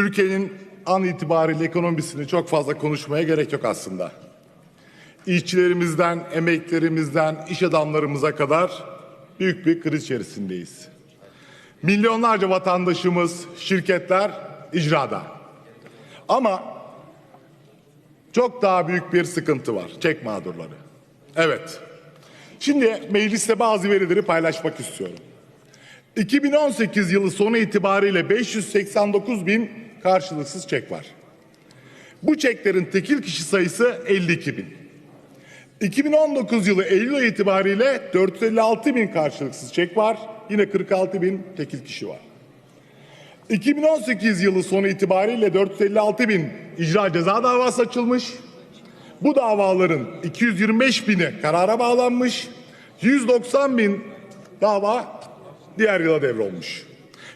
Ülkenin an itibariyle ekonomisini çok fazla konuşmaya gerek yok aslında. İşçilerimizden, emeklerimizden, iş adamlarımıza kadar büyük bir kriz içerisindeyiz. Milyonlarca vatandaşımız, şirketler icrada. Ama çok daha büyük bir sıkıntı var. Çek mağdurları. Evet. Şimdi mecliste bazı verileri paylaşmak istiyorum. 2018 yılı sonu itibariyle 589 bin karşılıksız çek var. Bu çeklerin tekil kişi sayısı 52 bin. 2019 yılı Eylül itibariyle 456 bin karşılıksız çek var. Yine 46 bin tekil kişi var. 2018 yılı sonu itibariyle 456 bin icra ceza davası açılmış. Bu davaların 225 bini karara bağlanmış. 190 bin dava diğer yıla devrolmuş.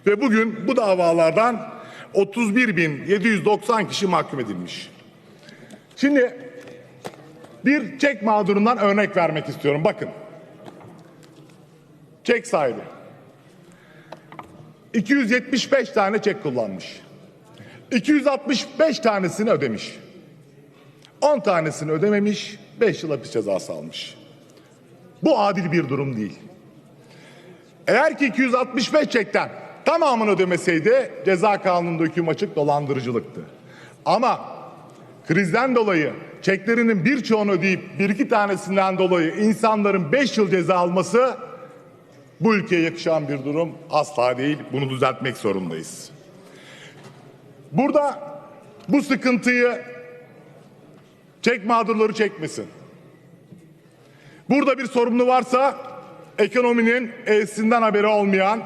Ve bugün bu davalardan 31.790 kişi mahkum edilmiş. Şimdi bir çek mağdurundan örnek vermek istiyorum. Bakın. Çek sahibi. 275 tane çek kullanmış. 265 tanesini ödemiş. 10 tanesini ödememiş, 5 yıl hapis cezası almış. Bu adil bir durum değil. Eğer ki 265 çekten tamamını ödemeseydi ceza kanununda hüküm açık dolandırıcılıktı. Ama krizden dolayı çeklerinin birçoğunu ödeyip bir iki tanesinden dolayı insanların 5 yıl ceza alması bu ülkeye yakışan bir durum asla değil. Bunu düzeltmek zorundayız. Burada bu sıkıntıyı çek mağdurları çekmesin. Burada bir sorumlu varsa ekonominin E'sinden haberi olmayan,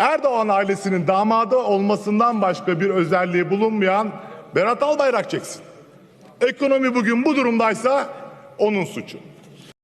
Erdoğan ailesinin damadı olmasından başka bir özelliği bulunmayan Berat Albayrak çeksin. Ekonomi bugün bu durumdaysa onun suçu.